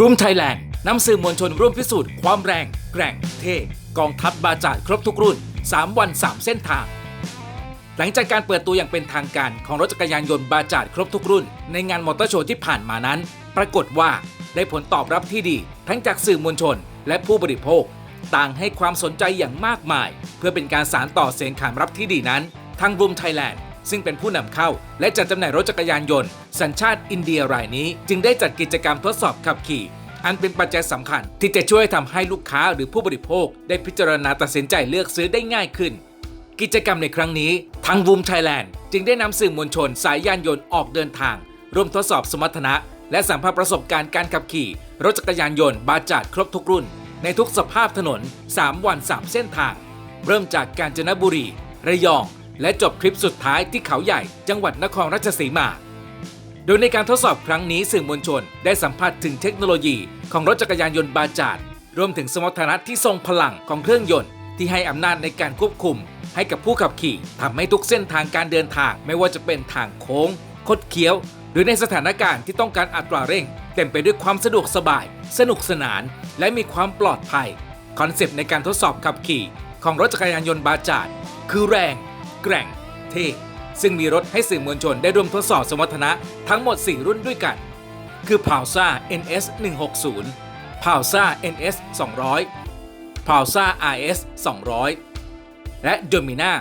ร่วมไทยแลนด์นำสื่อมวลชนร่วมพิสูจน์ความแรง แกร่ง เท่กองทัพบาจาดครบทุกรุ่น 3 วัน 3 เส้นทาง หลังจากการเปิดตัวอย่างเป็นทางการของรถจักรยานยนต์บาจาดครบทุกรุ่น ในงานมอเตอร์โชว์ที่ผ่านมานั้น ปรากฏว่าได้ผลตอบรับที่ดี ทั้งจากสื่อมวลชน และผู้บริโภค ต่างให้ความสนใจอย่างมากมาย เพื่อเป็นการสารต่อเสียงขานรับที่ดีนั้น ทางรูมไทยแลนด์ ซึ่งเป็นผู้นำเข้า และจัดจำหน่ายรถจักรยานยนต์ สัญชาติอินเดียรายนี้ จึงได้จัดกิจกรรมทดสอบขับขี่ อันเป็นปัจจัยสำคัญ ที่จะช่วยทำให้ลูกค้าหรือผู้บริโภค ได้พิจารณาตัดสินใจเลือกซื้อได้ง่ายขึ้น กิจกรรมในครั้งนี้ทางวูมไทยแลนด์จึงได้นำสื่อมวลชน สายยานยนต์ออกเดินทางร่วมทดสอบสมรรถนะ และสัมผัสประสบการณ์การขับขี่ รถจักรยานยนต์บาจาดครบทุกรุ่น ในทุกสภาพถนน 3 วัน 3 เส้นทาง เริ่มจากกาญจนบุรี ระยอง และจบคลิปสุดท้ายที่เขาใหญ่จังหวัดนครราชสีมา โดยในการทดสอบครั้งนี้สื่อมวลชนได้สัมผัสถึงเทคโนโลยีของรถจักรยานยนต์บาจาดรวมถึงสมรรถนะที่ทรงพลังของเครื่องยนต์ ที่ให้อำนาจในการควบคุม ให้กับผู้ขับขี่ทำให้ทุกเส้นทางการเดินทางไม่ว่าจะเป็นทางโค้ง คดเคี้ยว หรือในสถานการณ์ที่ต้องการอัตราเร่ง เต็มไปด้วยความสะดวกสบาย สนุกสนาน และมีความปลอดภัย คอนเซปต์ในการทดสอบขับขี่ ของรถจักรยานยนต์บาจาดคือแรง แกร่ง เท่ซึ่งมีรถให้สื่อมวลชนได้ร่วมทดสอบสมรรถนะทั้งหมด 4 รุ่นด้วยกัน คือ p a l s a NS 160 p a l s a NS 200 p a l s a RS 200 และ Domina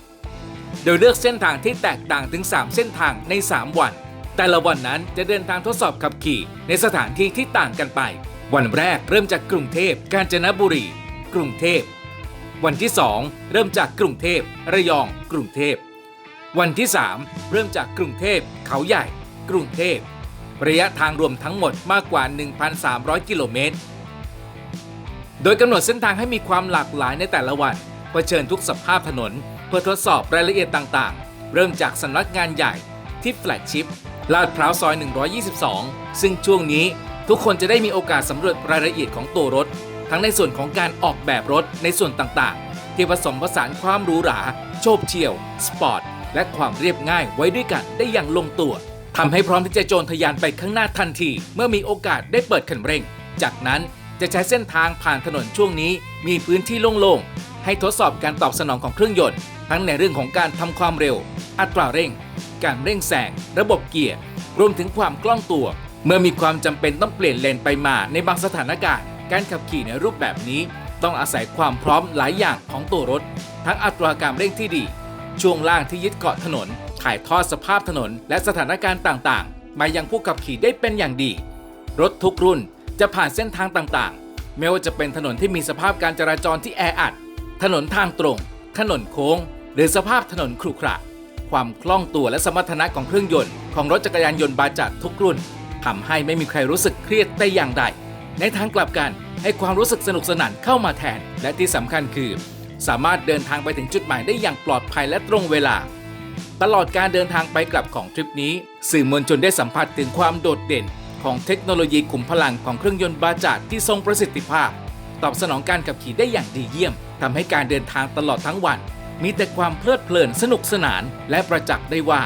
400 โดยเลือกเส้นทางที่แตกต่างถึง 3 เส้นทางใน 3 วัน แต่ละวันนั้นจะเดินทางทดสอบขับขี่ในสถานที่ที่ต่างกันไป วันแรกเริ่มจากกรุงเทพกาญจนบุรี กรุงเทพ วันที่ 2 เริ่มจากกรุงเทพ ระยอง กรุงเทพ วันที่ 3 เริ่มจากกรุงเทพ เขาใหญ่ กรุงเทพ ระยะทางรวมทั้งหมดมากกว่า 1,300 กิโลเมตร โดยกำหนดเส้นทางให้มีความหลากหลายในแต่ละวันเผชิญทุกสภาพถนน เพื่อทดสอบรายละเอียดต่างๆ เริ่มจากสำนักงานใหญ่ที่แฟลกชิพลาดพร้าวซอย 122 ซึ่งช่วงนี้ทุกคนจะได้มีโอกาสสำรวจรายละเอียดของตัวรถ ทั้งในส่วนของการออกแบบรถในส่วนต่างๆ ที่ผสมผสานความหรูหราโฉบเฉี่ยว สปอร์ต และความเรียบง่ายไว้ด้วยกันได้อย่างลงตัวทำให้พร้อมที่จะโจรทยานไปข้างหน้าทันที เมื่อมีโอกาสได้เปิดคันเร่ง จากนั้นจะใช้เส้นทางผ่านถนนช่วงนี้ มีพื้นที่โล่งๆ ให้ทดสอบการตอบสนองของเครื่องยนต์ ทั้งในเรื่องของการทำความเร็ว อัตราเร่ง การเร่งแซงระบบเกียร์ รวมถึงความคล่องตัว เมื่อมีความจำเป็นต้องเปลี่ยนเลนไปมาในบางสถานการณ์ การขับขี่ในรูปแบบนี้ต้องอาศัยความพร้อมหลายอย่างของตัวรถ ทั้งอัตราการเร่งที่ดี ช่วงล่างที่ยึดเกาะถนน ถ่ายทอดสภาพถนน และสถานการณ์ต่างๆ มายังผู้ขับขี่ได้เป็นอย่างดี รถทุกรุ่นจะผ่านเส้นทางต่างๆ ไม่ว่าจะเป็นถนนที่มีสภาพการจราจรที่แออัด ถนนทางตรง ถนนโค้ง หรือสภาพถนนขรุขระ ความคล่องตัวและสมรรถนะของเครื่องยนต์ของรถจักรยานยนต์บาจัดทุกรุ่นทำให้ไม่มีใครรู้สึกเครียดแต่อย่างใด ในทางกลับกันให้ความรู้สึกสนุกสนานเข้ามาแทน และที่สำคัญคือ สามารถเดินทางไปถึงจุดหมายได้อย่างปลอดภัยและตรงเวลา ตลอดการเดินทางไปกลับของทริปนี้ สื่อมวลชนได้สัมผัสถึงความโดดเด่น ของเทคโนโลยีขุมพลังของเครื่องยนต์บาจาดที่ทรงประสิทธิภาพ ตอบสนองการขับขี่ได้อย่างดีเยี่ยมทำให้การเดินทางตลอดทั้งวัน มีแต่ความเพลิดเพลินสนุกสนาน และประจักษ์ได้ว่า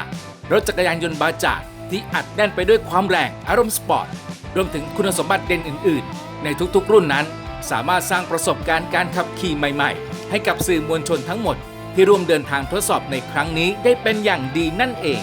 รถจักรยานยนต์บาจาดที่อัดแน่นไปด้วยความแรงอารมณ์สปอร์ต รวมถึงคุณสมบัติเด่นอื่น ๆ ในทุกๆ รุ่นนั้น สามารถสร้างประสบการณ์การขับขี่ใหม่ ๆ ให้กับสื่อมวลชนทั้งหมด ที่ร่วมเดินทางทดสอบในครั้งนี้ได้เป็นอย่างดีนั่นเอง